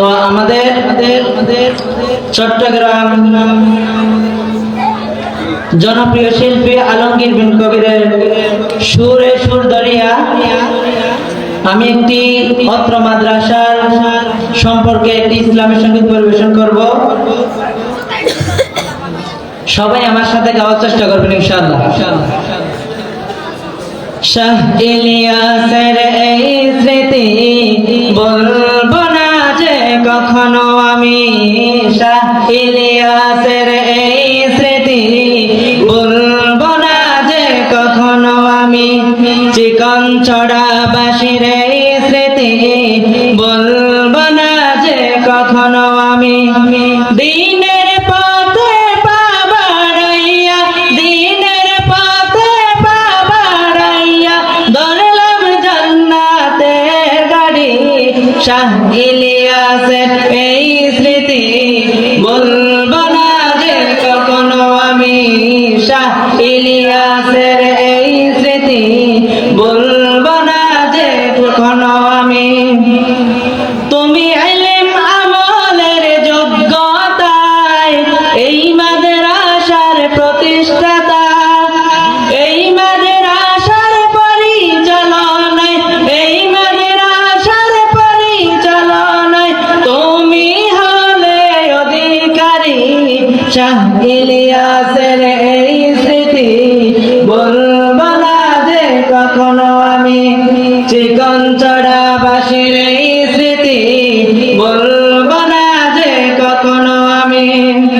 তো আমাদের চট্টগ্রাম জনপ্রিয় শিল্পী আলমগীর বিন কবিরের সুরে সুর দরিয়া। আমি একটি অত্র মাদ্রাসার সম্পর্কে একটি ইসলামী সংগীত পরিবেশন করব। সবাই আমার সাথে গাওয়ার চেষ্টা করবেন, ইনশাআল্লাহ। শাহ ইলিয়াসের এই স্মৃতি বল তখনও আমি শাহ ইলিয়াসের এই স্মৃতি বলব না যে কখনো আমি শাহ ইলিয়াসের এই স্মৃতি বলব না যে আমি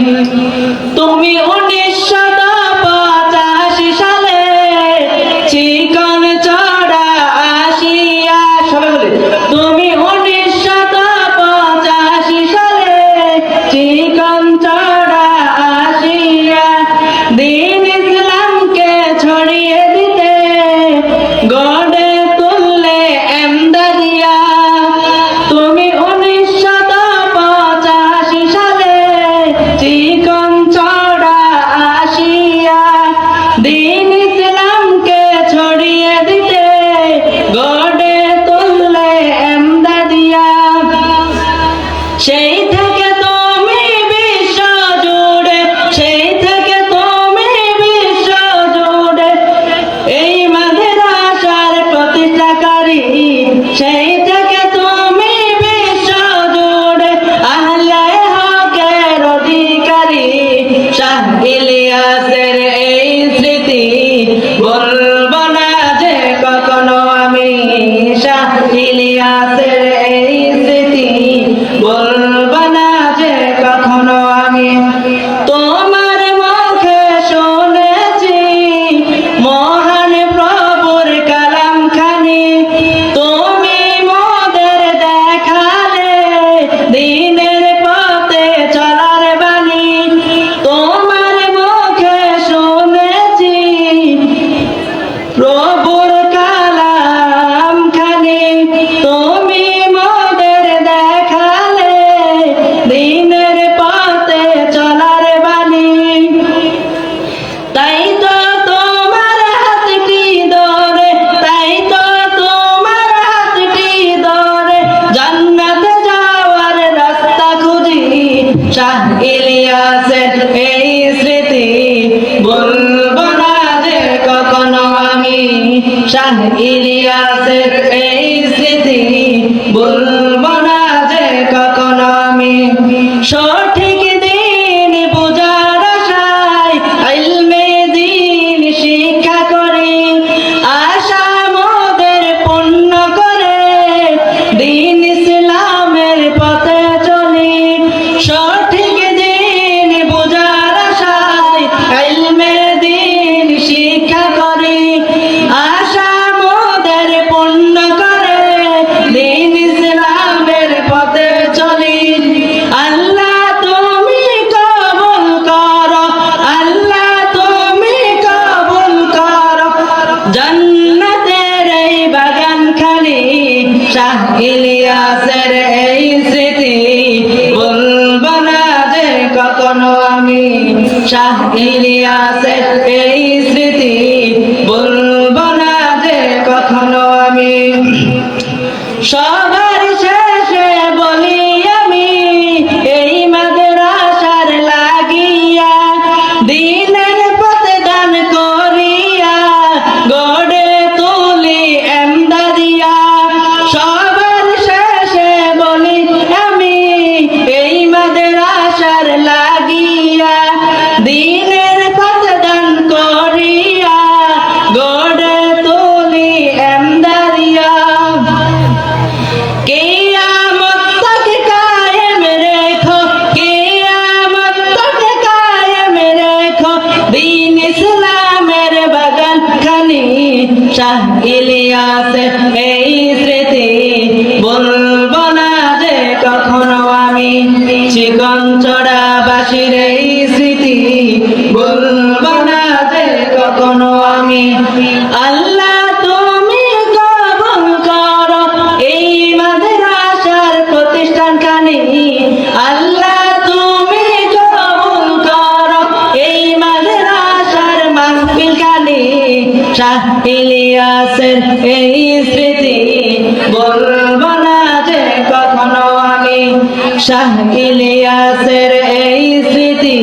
You. Yeah. 生 জন্নতের এই বাগান খালি শাহিলিয়াসের এই স্মৃতি। বলব না যে কখনো আমি শাহিলিয়াসের এই স্মৃতি। শাহ ইলিয়াস এই শাহ ইলিয়াসের এই স্মৃতি বলব না যে কখনো আমি। শাহ ইলিয়াসের এই স্মৃতি